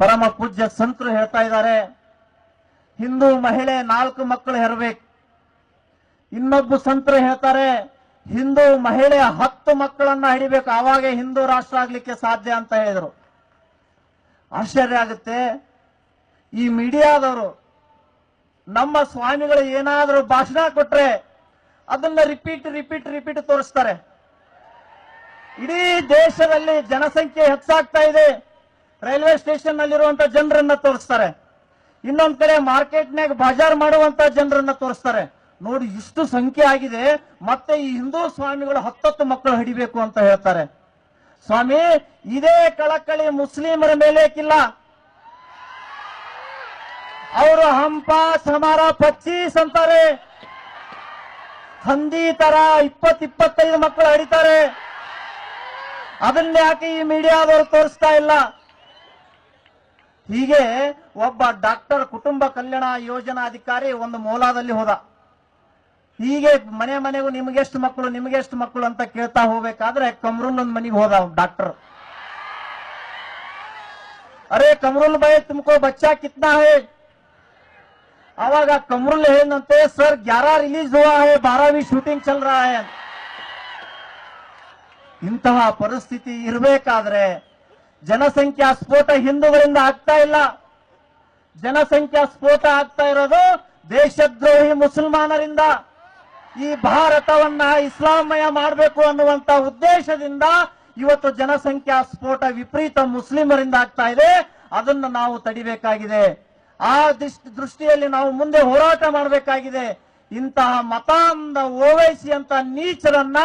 ಪರಮ ಪೂಜ್ಯ ಸಂತರು ಹೇಳ್ತಾ ಇದ್ದಾರೆ. ಹಿಂದೂ ಮಹಿಳೆ ನಾಲ್ಕು ಮಕ್ಕಳು ಹೆರಬೇಕು. ಇನ್ನೊಬ್ಬ ಸಂತರು ಹೇಳ್ತಾರೆ, ಹಿಂದೂ ಮಹಿಳೆ ಹತ್ತು ಮಕ್ಕಳನ್ನ ಹಿಡಿಬೇಕು. ಆವಾಗೆ ಹಿಂದೂ ರಾಷ್ಟ್ರ ಆಗ್ಲಿಕ್ಕೆ ಸಾಧ್ಯ ಅಂತ ಹೇಳಿದರು. ಆಶ್ಚರ್ಯ ಆಗುತ್ತೆ. ಈ ಮೀಡಿಯಾದವರು ನಮ್ಮ ಸ್ವಾಮಿಗಳು ಏನಾದರೂ ಭಾಷಣ ಕೊಟ್ರೆ ಅದನ್ನ ರಿಪೀಟ್ ರಿಪೀಟ್ ರಿಪೀಟ್ ತೋರಿಸ್ತಾರೆ. ಇಡೀ ದೇಶದಲ್ಲಿ ಜನಸಂಖ್ಯೆ ಹೆಚ್ಚಾಗ್ತಾ ಇದೆ. ರೈಲ್ವೆ ಸ್ಟೇಷನ್ ನಲ್ಲಿರುವಂತ ಜನರನ್ನ ತೋರಿಸ್ತಾರೆ. ಇನ್ನೊಂದ್ ಕಡೆ ಮಾರ್ಕೆಟ್ನಾಗ ಬಜಾರ್ ಮಾಡುವಂತ ಜನರನ್ನ ತೋರಿಸ್ತಾರೆ. ನೋಡಿ ಇಷ್ಟು ಸಂಖ್ಯೆ ಆಗಿದೆ, ಮತ್ತೆ ಈ ಹಿಂದೂ ಸ್ವಾಮಿಗಳು ಹತ್ತತ್ತು ಮಕ್ಕಳು ಹಿಡಿಬೇಕು ಅಂತ ಹೇಳ್ತಾರೆ. ಸ್ವಾಮಿ, ಇದೇ ಕಳಕಳಿ ಮುಸ್ಲಿಮರ ಮೇಲೆ ಕಿಲ್ಲ ಅವರು ಹಂಪಾಸ್ ಹಮಾರ ಪಚ್ಚೀಸ್ ಅಂತಾರೆ. ಹಂದಿ ತರ ಇಪ್ಪತ್ ಇಪ್ಪತ್ತೈದು ಮಕ್ಕಳು ಹಡಿತಾರೆ ಅದನ್ನ ಯಾಕೆ ಈ ಮೀಡಿಯಾದವರು ತೋರಿಸ್ತಾ ಇಲ್ಲ? ಹೀಗೆ ಒಬ್ಬ ಡಾಕ್ಟರ್ ಕುಟುಂಬ ಕಲ್ಯಾಣ ಯೋಜನಾ ಅಧಿಕಾರಿ ಒಂದು ಮೂಲಾದಲ್ಲಿ ಹೋದ. ಹೀಗೆ ಮನೆ ಮನೆಗೂ ನಿಮ್ಗೆಷ್ಟು ಮಕ್ಕಳು ನಿಮ್ಗೆಷ್ಟು ಮಕ್ಕಳು ಅಂತ ಕೇಳ್ತಾ ಹೋಗ್ಬೇಕಾದ್ರೆ ಕಮ್ರೂಲ್ ಒಂದ್ ಮನೆಗೆ ಹೋದ ಡಾಕ್ಟರ್. ಅರೆ ಕಮ್ರೂಲ್ ಬಾಯ್ ತುಮಕೋ ಬಚ್ಚಾ ಕಿತ್ನಾ ಹೇ. ಅವಾಗ ಕಮ್ರೂಲ್ ಏನಂತೆ ಸರ್, ಗ್ಯಾರ ರಿಲೀಸ್ ಹೋಗ ಹೇ, ಬಾರಾವಿ ಶೂಟಿಂಗ್ ಚಲ್ ರಾ ಹೇ. ಇಂತಹ ಪರಿಸ್ಥಿತಿ ಇರಬೇಕಾದ್ರೆ ಜನಸಂಖ್ಯಾ ಸ್ಫೋಟ ಹಿಂದೂಗಳಿಂದ ಆಗ್ತಾ ಇಲ್ಲ. ಜನಸಂಖ್ಯಾ ಸ್ಫೋಟ ಆಗ್ತಾ ಇರೋದು ದೇಶದ್ರೋಹಿ ಮುಸಲ್ಮಾನರಿಂದ. ಈ ಭಾರತವನ್ನ ಇಸ್ಲಾಮಯ ಮಾಡಬೇಕು ಅನ್ನುವಂತ ಉದ್ದೇಶದಿಂದ ಇವತ್ತು ಜನಸಂಖ್ಯಾ ಸ್ಫೋಟ ವಿಪರೀತ ಮುಸ್ಲಿಮರಿಂದ ಆಗ್ತಾ ಇದೆ. ಅದನ್ನು ನಾವು ತಡಿಬೇಕಾಗಿದೆ. ಆ ದೃಷ್ಟಿ ದೃಷ್ಟಿಯಲ್ಲಿ ನಾವು ಮುಂದೆ ಹೋರಾಟ ಮಾಡಬೇಕಾಗಿದೆ. ಇಂತಹ ಮತಾಂಧ ಓವೈಸಿ ಅಂತ ನೀಚರನ್ನ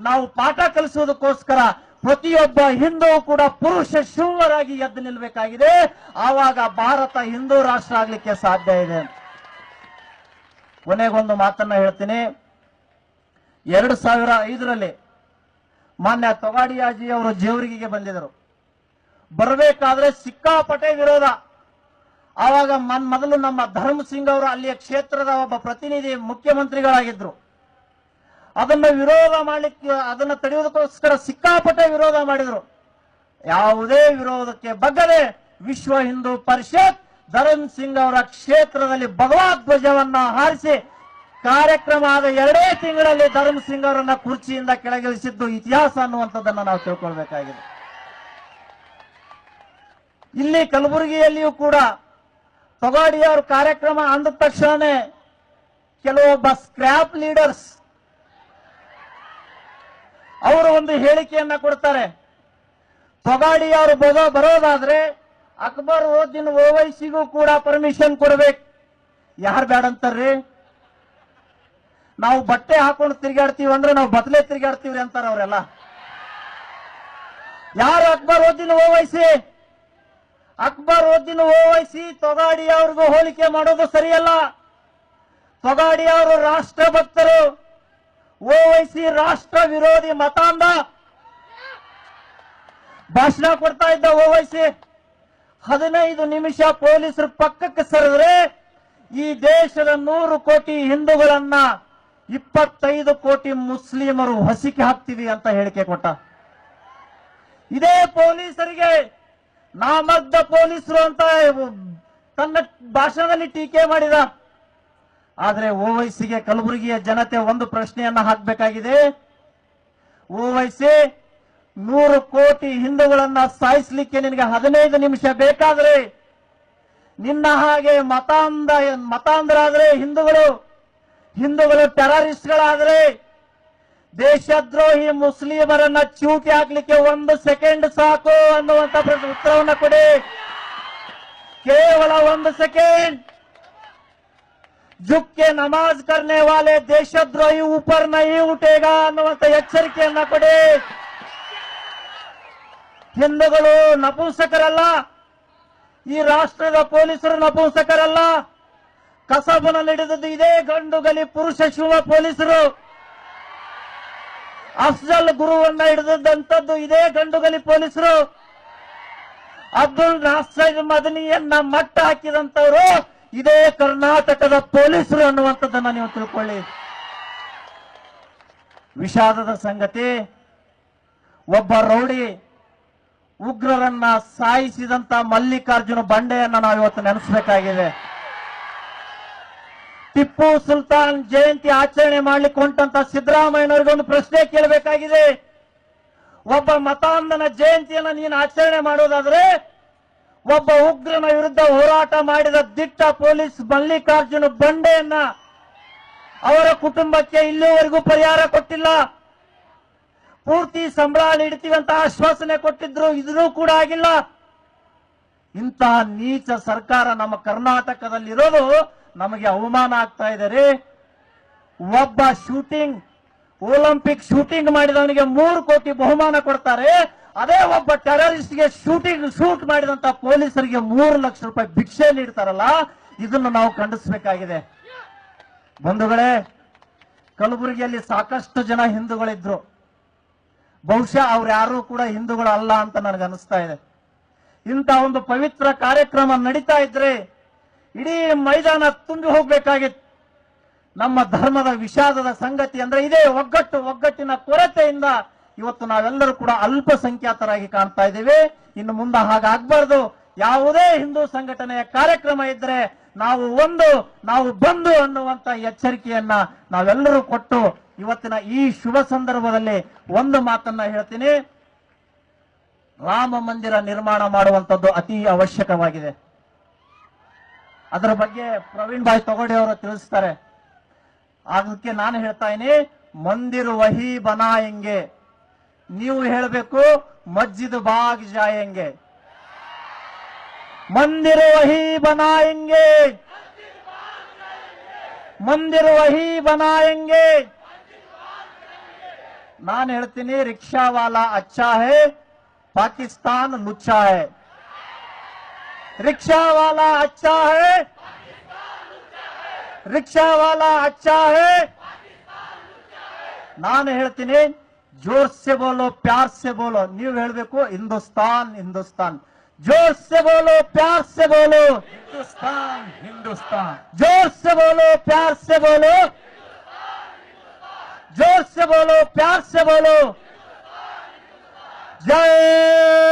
ನಾವು ಪಾಠ ಕಲಿಸುವುದಕ್ಕೋಸ್ಕರ ಪ್ರತಿಯೊಬ್ಬ ಹಿಂದೂ ಕೂಡ ಪುರುಷ ಶಿವರಾಗಿ ಎದ್ದು ನಿಲ್ಲಬೇಕಾಗಿದೆ ಆವಾಗ ಭಾರತ ಹಿಂದೂ ರಾಷ್ಟ್ರ ಆಗ್ಲಿಕ್ಕೆ ಸಾಧ್ಯ ಇದೆ. ಕೊನೆಗೊಂದು ಮಾತನ್ನ ಹೇಳ್ತೀನಿ. ಎರಡು ಸಾವಿರ ಐದರಲ್ಲಿ ಮಾನ್ಯ ತೊಗಾಡಿಯಾಜಿ ಅವರು ಜೇವರಿಗೆ ಬಂದಿದ್ದರು. ಬರಬೇಕಾದ್ರೆ ಸಿಕ್ಕಾಪಟೆ ವಿರೋಧ. ಆವಾಗ ಮೊದಲು ನಮ್ಮ ಧರ್ಮ ಸಿಂಗ್ ಅವರು ಅಲ್ಲಿಯ ಕ್ಷೇತ್ರದ ಒಬ್ಬ ಪ್ರತಿನಿಧಿ ಮುಖ್ಯಮಂತ್ರಿಗಳಾಗಿದ್ರು. ಅದನ್ನ ವಿರೋಧ ಮಾಡಲಿಕ್ಕೆ, ಅದನ್ನ ತಡೆಯುವುದಕ್ಕೋಸ್ಕರ ಸಿಕ್ಕಾಪಟ್ಟೆ ವಿರೋಧ ಮಾಡಿದರು. ಯಾವುದೇ ವಿರೋಧಕ್ಕೆ ಬಗ್ಗದೆ ವಿಶ್ವ ಹಿಂದೂ ಪರಿಷತ್ ಧರಣ್ ಸಿಂಗ್ ಅವರ ಕ್ಷೇತ್ರದಲ್ಲಿ ಭಗವದ್ ಧ್ವಜವನ್ನ ಹಾರಿಸಿ ಕಾರ್ಯಕ್ರಮ ಆದ ಎರಡೇ ತಿಂಗಳಲ್ಲಿ ಧರಣ್ ಸಿಂಗ್ ಅವರನ್ನ ಕುರ್ಚಿಯಿಂದ ಕೆಳಗಿಳಿಸಿದ್ದು ಇತಿಹಾಸ ಅನ್ನುವಂಥದ್ದನ್ನ ನಾವು ತಿಳ್ಕೊಳ್ಬೇಕಾಗಿದೆ. ಇಲ್ಲಿ ಕಲಬುರಗಿಯಲ್ಲಿಯೂ ಕೂಡ ತೊಗಾಡಿ ಅವ್ರ ಕಾರ್ಯಕ್ರಮ ಅಂದ ತಕ್ಷಣನೇ ಕೆಲವೊಬ್ಬ ಸ್ಕ್ರಾಪ್ ಲೀಡರ್ಸ್ ಅವರು ಒಂದು ಹೇಳಿಕೆಯನ್ನ ಕೊಡ್ತಾರೆ. ತೊಗಾಡಿ ಅವರು ಬರೋ ಬರೋದಾದ್ರೆ ಅಕ್ಬರ್ ಓದಿನ ಓವೈಸಿಗೂ ಕೂಡ ಪರ್ಮಿಷನ್ ಕೊಡ್ಬೇಕು. ಯಾರು ಬೇಡ ಅಂತಾರ್ರಿ ನಾವು ಬಟ್ಟೆ ಹಾಕೊಂಡು ತಿರುಗಾಡ್ತೀವಿ ಅಂದ್ರೆ ನಾವು ಬದಲೇ ತಿರುಗಾಡ್ತೀವ್ರಿ ಅಂತಾರ ಅವರೆಲ್ಲ. ಯಾರು ಅಕ್ಬರ್ ಓದಿನ ಓವೈಸಿ? ಅಕ್ಬರ್ ಓದಿನ ಓವೈಸಿ ತೊಗಾಡಿ ಅವ್ರಿಗೂ ಹೋಲಿಕೆ ಮಾಡೋದು ಸರಿಯಲ್ಲ. ತೊಗಾಡಿ ಅವರು ರಾಷ್ಟ್ರ ಭಕ್ತರು ರಾಷ್ಟ್ರ ವಿರೋಧಿ ಮತಾಂಧ. ಭಾಷಣ ಕೊಡ್ತಾ ಇದ್ದ ಓವೈಸಿ ಹದಿನೈದು ನಿಮಿಷ ಪೊಲೀಸರು ಪಕ್ಕಕ್ಕೆ ಸರಿದ್ರೆ ಈ ದೇಶದ ನೂರು ಕೋಟಿ ಹಿಂದೂಗಳನ್ನ ಇಪ್ಪತ್ತೈದು ಕೋಟಿ ಮುಸ್ಲಿಮರು ಹಸಿಕೆ ಹಾಕ್ತೀವಿ ಅಂತ ಹೇಳಿಕೆ ಕೊಟ್ಟ. ಇದೇ ಪೊಲೀಸರಿಗೆ ನಾಮರ್ದ ಪೊಲೀಸರು ಅಂತ ತನ್ನ ಭಾಷಣದಲ್ಲಿ ಟೀಕೆ ಮಾಡಿದ. ಆದ್ರೆ ಓವೈಸಿಗೆ ಕಲಬುರಗಿಯ ಜನತೆ ಒಂದು ಪ್ರಶ್ನೆಯನ್ನ ಹಾಕಬೇಕಾಗಿದೆ. ಓವೈಸಿ ನೂರು ಕೋಟಿ ಹಿಂದೂಗಳನ್ನ ಸಾಯಿಸಲಿಕ್ಕೆ ನಿನಗೆ ಹದಿನೈದು ನಿಮಿಷ ಬೇಕಾದ್ರೆ. ನಿನ್ನ ಹಾಗೆ ಮತಾಂಧ, ಮತಾಂಧರಾದ್ರೆ ಹಿಂದೂಗಳು ಹಿಂದೂಗಳು ಟೆರರಿಸ್ಟ್ಗಳಾದ್ರೆ ದೇಶದ್ರೋಹಿ ಮುಸ್ಲಿಮರನ್ನ ಚೂಕಿ ಹಾಕ್ಲಿಕ್ಕೆ ಒಂದು ಸೆಕೆಂಡ್ ಸಾಕು ಅನ್ನುವಂತ ಉತ್ತರವನ್ನ ಕೊಡಿ. ಕೇವಲ ಒಂದು ಸೆಕೆಂಡ್. ಜುಕ್ಕೆ ನಮಾಜ್ ಕರ್ನೆ ವಾಲೆ ದೇಶದ್ರೋಹಿ ऊपर नहीं उठेगा ಅನ್ನುವಂತ ಎಚ್ಚರಿಕೆಯನ್ನ ಕೊಡಿ ಹಿಂದೂಗಳು ನಪುಂಸಕರಲ್ಲ ಈ ರಾಷ್ಟ್ರದ ಪೊಲೀಸರು ನಪುಂಸಕರಲ್ಲ ಕಸಬನಲ್ಲಿ ಹಿಡಿದದ್ದು ಇದೇ ಗಂಡು ಗಲಿ ಪುರುಷ ಶಿವ ಪೊಲೀಸರು ಅಫ್ಜಲ್ ಗುರುವನ್ನ ಹಿಡಿದಂತದ್ದು ಇದೇ ಗಂಡುಗಲಿ ಪೊಲೀಸರು ಅಬ್ದುಲ್ ನಾಸರ್ ಮದನಿಯನ್ನ ಮಟ್ಟ ಹಾಕಿದಂತವರು ಇದೇ ಕರ್ನಾಟಕದ ಪೊಲೀಸರು ಅನ್ನುವಂಥದ್ದನ್ನ ನೀವು ತಿಳ್ಕೊಳ್ಳಿ. ವಿಷಾದದ ಸಂಗತಿ, ಒಬ್ಬ ರೌಡಿ ಉಗ್ರರನ್ನ ಸಾಯಿಸಿದಂತ ಮಲ್ಲಿಕಾರ್ಜುನ ಬಂಡೆಯನ್ನ ನಾವು ಇವತ್ತು ನೆನೆಸಬೇಕಾಗಿದೆ. ಟಿಪ್ಪು ಸುಲ್ತಾನ್ ಜಯಂತಿ ಆಚರಣೆ ಮಾಡ್ಲಿಕ್ಕೆ ಹೊಂಟಂತ ಸಿದ್ದರಾಮಯ್ಯನವರಿಗೊಂದು ಪ್ರಶ್ನೆ ಕೇಳಬೇಕಾಗಿದೆ. ಒಬ್ಬ ಮತಾಂಧನ ಜಯಂತಿಯನ್ನ ನೀನು ಆಚರಣೆ ಮಾಡೋದಾದ್ರೆ ಒಬ್ಬ ಉಗ್ರನ ವಿರುದ್ಧ ಹೋರಾಟ ಮಾಡಿದ ದಿಟ್ಟ ಪೊಲೀಸ್ ಮಲ್ಲಿಕಾರ್ಜುನ ಬಂಡೆಯನ್ನ ಅವರ ಕುಟುಂಬಕ್ಕೆ ಇಲ್ಲಿವರೆಗೂ ಪರಿಹಾರ ಕೊಟ್ಟಿಲ್ಲ. ಪೂರ್ತಿ ಸಂಬಳ ನೀಡ್ತೀವಿ ಅಂತ ಆಶ್ವಾಸನೆ ಕೊಟ್ಟಿದ್ರು ಇದೂ ಕೂಡ ಆಗಿಲ್ಲ. ಇಂತಹ ನೀಚ ಸರ್ಕಾರ ನಮ್ಮ ಕರ್ನಾಟಕದಲ್ಲಿರೋದು, ನಮಗೆ ಅವಮಾನ ಆಗ್ತಾ ಇದೆ ರೀ. ಒಬ್ಬ ಶೂಟಿಂಗ್, ಒಲಿಂಪಿಕ್ ಶೂಟಿಂಗ್ ಮಾಡಿದವನಿಗೆ ಮೂರು ಕೋಟಿ ಬಹುಮಾನ ಕೊಡ್ತಾರೆ. ಅದೇ ಒಬ್ಬ ಟೆರರಿಸ್ಟ್ಗೆ ಶೂಟಿಂಗ್ ಶೂಟ್ ಮಾಡಿದಂತ ಪೊಲೀಸರಿಗೆ ಮೂರು ಲಕ್ಷ ರೂಪಾಯಿ ಭಿಕ್ಷೆ ನೀಡ್ತಾರಲ್ಲ, ಇದನ್ನು ನಾವು ಖಂಡಿಸಬೇಕಾಗಿದೆ. ಬಂಧುಗಳೇ, ಕಲಬುರಗಿಯಲ್ಲಿ ಸಾಕಷ್ಟು ಜನ ಹಿಂದೂಗಳಿದ್ರು. ಬಹುಶಃ ಅವ್ರು ಯಾರು ಕೂಡ ಹಿಂದೂಗಳಲ್ಲ ಅಂತ ನನಗೆ ಅನಿಸ್ತಾ ಇದೆ. ಇಂಥ ಒಂದು ಪವಿತ್ರ ಕಾರ್ಯಕ್ರಮ ನಡೀತಾ ಇದ್ರೆ ಇಡೀ ಮೈದಾನ ತುಂಬಿ ಹೋಗ್ಬೇಕಾಗಿತ್ತು. ನಮ್ಮ ಧರ್ಮದ ವಿಷಾದದ ಸಂಗತಿ ಅಂದ್ರೆ ಇದೇ ಒಗ್ಗಟ್ಟು, ಒಗ್ಗಟ್ಟಿನ ಕೊರತೆಯಿಂದ ಇವತ್ತು ನಾವೆಲ್ಲರೂ ಕೂಡ ಅಲ್ಪಸಂಖ್ಯಾತರಾಗಿ ಕಾಣ್ತಾ ಇದ್ದೇವೆ. ಇನ್ನು ಮುಂದೆ ಹಾಗಾಗಬಾರ್ದು. ಯಾವುದೇ ಹಿಂದೂ ಸಂಘಟನೆಯ ಕಾರ್ಯಕ್ರಮ ಇದ್ರೆ ನಾವು ಒಂದು, ನಾವು ಬಂದು ಅನ್ನುವಂತ ಎಚ್ಚರಿಕೆಯನ್ನ ನಾವೆಲ್ಲರೂ ಕೊಟ್ಟು ಇವತ್ತಿನ ಈ ಶುಭ ಸಂದರ್ಭದಲ್ಲಿ ಒಂದು ಮಾತನ್ನ ಹೇಳ್ತೀನಿ. ರಾಮ ಮಂದಿರ ನಿರ್ಮಾಣ ಮಾಡುವಂತದ್ದು ಅತಿ ಅವಶ್ಯಕವಾಗಿದೆ. ಅದರ ಬಗ್ಗೆ ಪ್ರವೀಣ್ ಭಾಯ್ ತೊಗಡೆ ಅವರು ತಿಳಿಸ್ತಾರೆ. ಅದಕ್ಕೆ ನಾನು ಹೇಳ್ತಾ ಇದ್ದೀನಿ, ಮಂದಿರ್ ವಹಿ ಬನಾಯಂಗೆ. ನೀವು ಹೇಳಬೇಕು ಮಸ್ಜಿದ್ ಬಾಗ್ ಜಾಯಂಗೆ ಮಂದಿರ್ ವಹಿ ಬನಾಯಂಗೆ ಮಂದಿರ್ ವಹಿ ಬನಾಯಂಗೆ ನಾನು ಹೇಳ್ತೀನಿ ರಿಕ್ಷಾವಾಲಾ ಅಚ್ಚಾ ಹೇ ಪಾಕಿಸ್ತಾನ್ ಲುಚ್ಚಾ ಹೇ रिक्शा वाला अच्छा है रिक्शा वाला अच्छा है ನಾನು ಹೇಳ್ತೀನಿ ज़ोर से बोलो प्यार से बोलो। न्यू को हिंदुस्तान हिंदुस्तान। ज़ोर से बोलो प्यार से बोलो। हिंदुस्तान हिंदुस्तान। ज़ोर से बोलो प्यार से बोलो। ज़ोर से बोलो प्यार से बोलो। जय